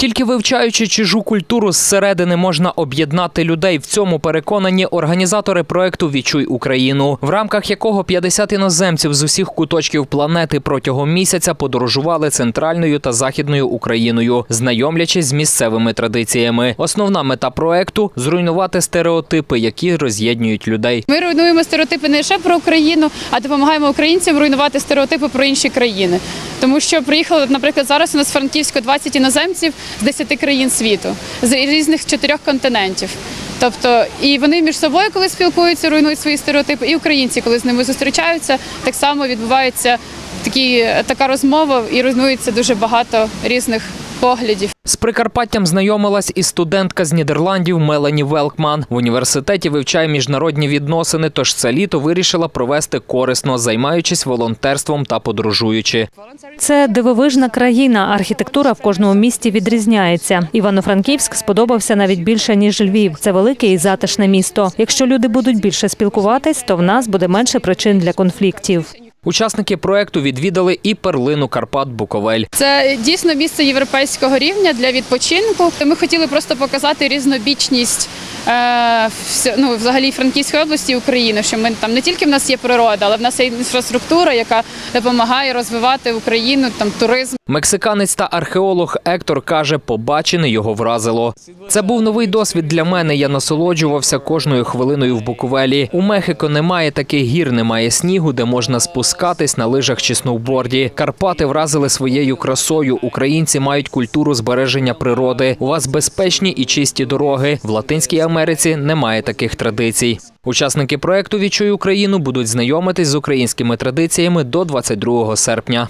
Тільки вивчаючи чужу культуру зсередини можна об'єднати людей. В цьому переконані організатори проекту Відчуй Україну, в рамках якого 50 іноземців з усіх куточків планети протягом місяця подорожували центральною та західною Україною, знайомлячись з місцевими традиціями. Основна мета проекту зруйнувати стереотипи, які роз'єднують людей. Ми руйнуємо стереотипи не лише про Україну, а допомагаємо українцям руйнувати стереотипи про інші країни. Тому що приїхали, наприклад, зараз у нас в Франківську 20 іноземців з 10 країн світу, з різних чотирьох континентів. Тобто, і вони між собою, коли спілкуються, руйнують свої стереотипи, і українці, коли з ними зустрічаються, так само відбувається такі, така розмова і руйнується дуже багато різних поглядів. З Прикарпаттям знайомилась і студентка з Нідерландів Мелані Велкман. В університеті вивчає міжнародні відносини, тож це літо вирішила провести корисно, займаючись волонтерством та подорожуючи. Це дивовижна країна. Архітектура в кожному місті відрізняється. Івано-Франківськ сподобався навіть більше ніж Львів. Це велике і затишне місто. Якщо люди будуть більше спілкуватись, то в нас буде менше причин для конфліктів. Учасники проекту відвідали і перлину Карпат Буковель. Це дійсно місце європейського рівня для відпочинку. Ми хотіли просто показати різнобічність ну, взагалі Франківської області України. Що ми там не тільки в нас є природа, але в нас є інфраструктура, яка допомагає розвивати Україну, там туризм. Мексиканець та археолог Ектор каже, побачене його вразило. Це був новий досвід для мене. Я насолоджувався кожною хвилиною в Буковелі. У Мехико немає таких гір, немає снігу, де можна спускатись на лижах чи сноуборді. Карпати вразили своєю красою. Українці мають культуру збереження природи. У вас безпечні і чисті дороги. В Латинській Америці немає таких традицій. Учасники проекту Відчуй Україну будуть знайомитись з українськими традиціями до 22 серпня.